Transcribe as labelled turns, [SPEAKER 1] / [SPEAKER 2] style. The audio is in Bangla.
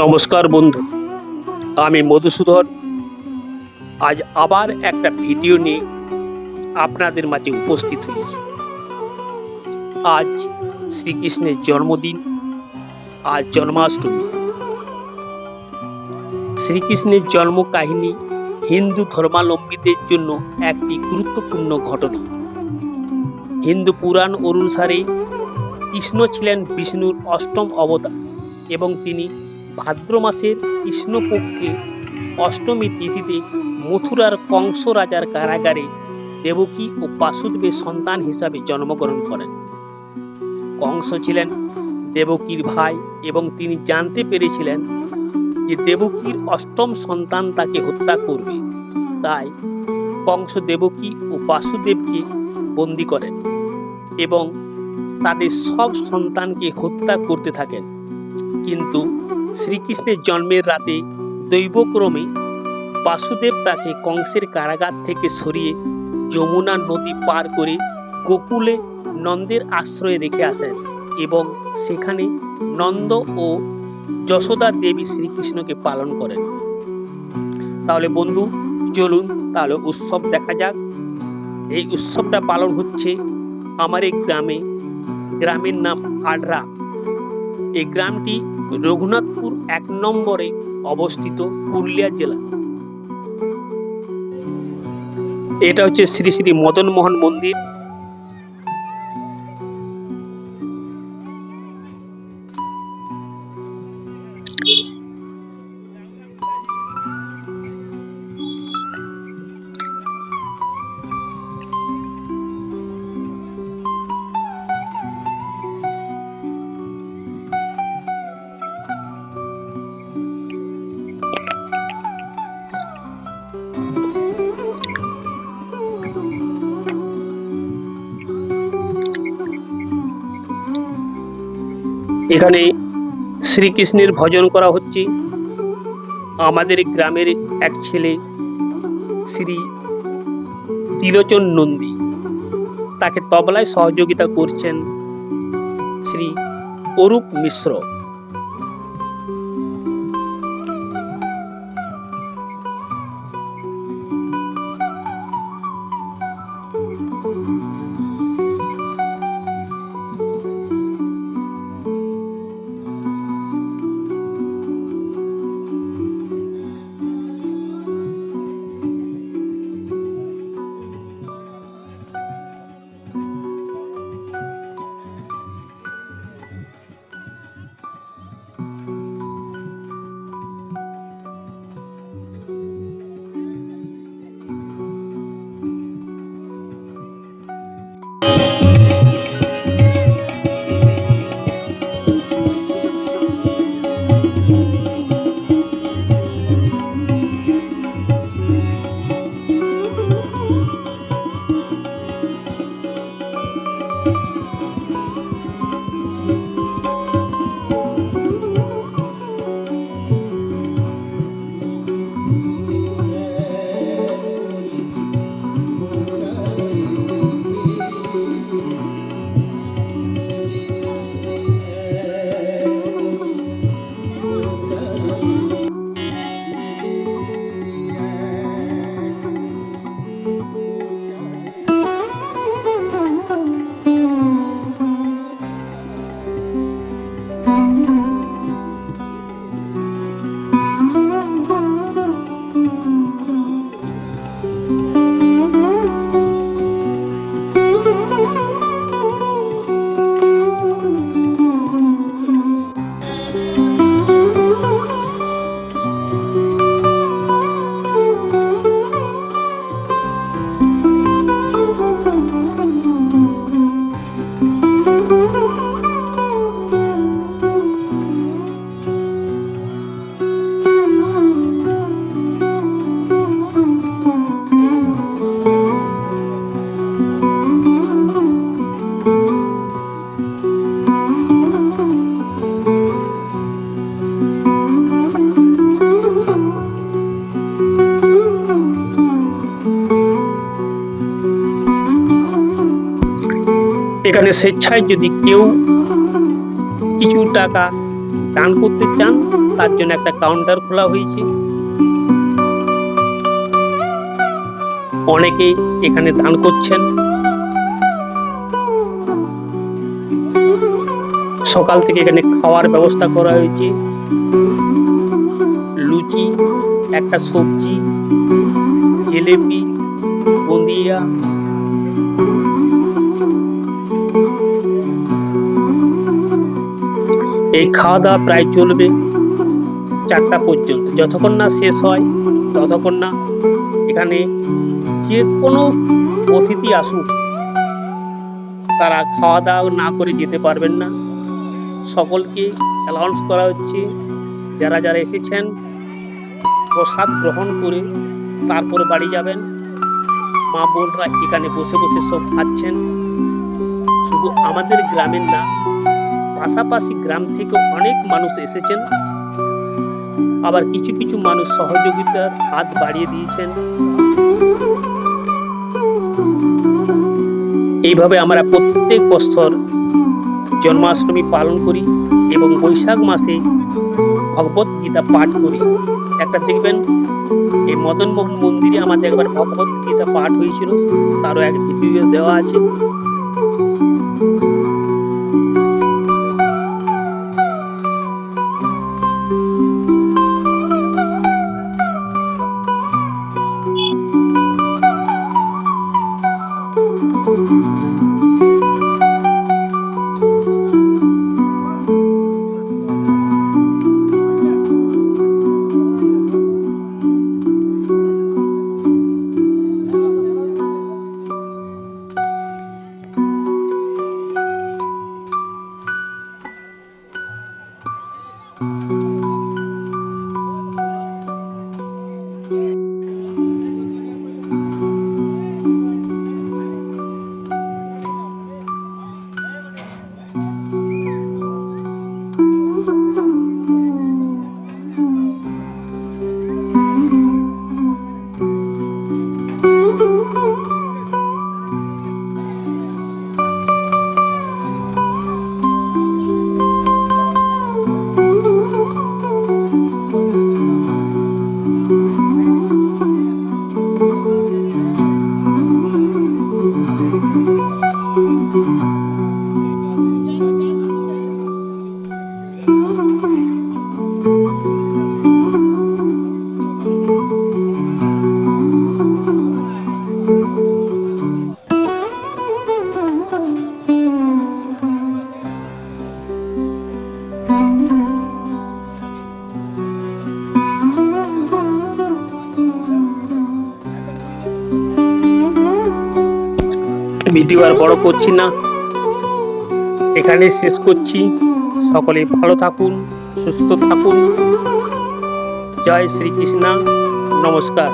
[SPEAKER 1] নমস্কার বন্ধু, আমি মধুসূদন। আজ আবার একটা ভিডিও নিয়ে আপনাদের মাঝে উপস্থিত হয়েছি। আজ শ্রীকৃষ্ণের জন্মদিন, আজ জন্মাষ্টমী। শ্রীকৃষ্ণের জন্ম কাহিনী হিন্দু ধর্মাবলম্বীদের জন্য একটি গুরুত্বপূর্ণ ঘটনা। হিন্দু পুরাণ অনুসারে কৃষ্ণ ছিলেন বিষ্ণুর অষ্টম অবতার এবং তিনি ভাদ্র মাসের কৃষ্ণপক্ষে অষ্টমী তিথিতে মথুরার কংস রাজার কারাগারে দেবকী ও বাসুদেবের সন্তান হিসাবে জন্মগ্রহণ করেন। কংস ছিলেন দেবকীর ভাই এবং তিনি জানতে পেরেছিলেন যে দেবকীর অষ্টম সন্তান তাকে হত্যা করবে। তাই কংস দেবকী ও বাসুদেবকে বন্দি করেন এবং তাদের সব সন্তানকে হত্যা করতে থাকেন। কিন্তু শ্রীকৃষ্ণের জন্মের রাতে দৈবক্রমে বাসুদেব তাকে কংসের কারাগার থেকে সরিয়ে যমুনা নদী পার করে গোকুলে নন্দের আশ্রয়ে রেখে আসেন এবং সেখানে নন্দ ও যশোদা দেবী শ্রীকৃষ্ণকে পালন করেন। তাহলে বন্ধু, চলুন তাহলে উৎসব দেখা যাক। এই উৎসবটা পালন হচ্ছে আমার এই গ্রামে, গ্রামের নাম আডরা। এই গ্রামটি রঘুনাথপুর এক নম্বরে অবস্থিত পুরুলিয়া জেলা। এটা হচ্ছে শ্রী শ্রী মদন মোহন মন্দির। এখানে শ্রীকৃষ্ণের ভজন করা হচ্ছে। আমাদের গ্রামের এক ছেলে, শ্রী ত্রিলোচন নন্দী, তাকে তবলায় সহযোগিতা করছেন শ্রী অরূপ মিশ্র। এখানে স্বেচ্ছায় যদি কেউ কিছু টাকা দান করতে চান, তার জন্য একটা কাউন্টার খোলা হয়েছে। অনেকে এখানে দান করছেন। সকাল থেকে এখানে খাওয়ার ব্যবস্থা করা হয়েছে। লুচি, একটা সবজি, জিলেপি, বুন্দিয়া এই খাওয়া দাওয়া প্রায় চলবে চারটা পর্যন্ত। যতক্ষণ না শেষ হয়, ততক্ষণ না এখানে যে কোনো অতিথি আসুক, তারা খাওয়া দাওয়া না করে যেতে পারবেন না। সকলকে অ্যালাউন্স করা হচ্ছে, যারা যারা এসেছেন, প্রসাদ গ্রহণ করে তারপরে বাড়ি যাবেন। মা বোনরা এখানে বসে বসে সব খাচ্ছেন। শুধু আমাদের গ্রামের না পাশাপাশি গ্রাম থেকে অনেক মানুষ এসেছেন। আবার কিছু কিছু মানুষ সহযোগিতার হাত বাড়িয়ে দিয়েছেন। এইভাবে আমরা প্রত্যেক বছর জন্মাষ্টমী পালন করি এবং বৈশাখ মাসে ভগবত গীতা পাঠ করি। একটা দেখবেন, এই মদন মোহন মন্দিরে আমাদের একবার ভগবত গীতা পাঠ হয়েছিল, তারও এক ভিডিও দেওয়া আছে। Oh. ভিডিও আর বড় করছি না। এখানে শেষ করছি। সকলে ভালো থাকুন, সুস্থ থাকুন। জয় শ্রীকৃষ্ণ। নমস্কার।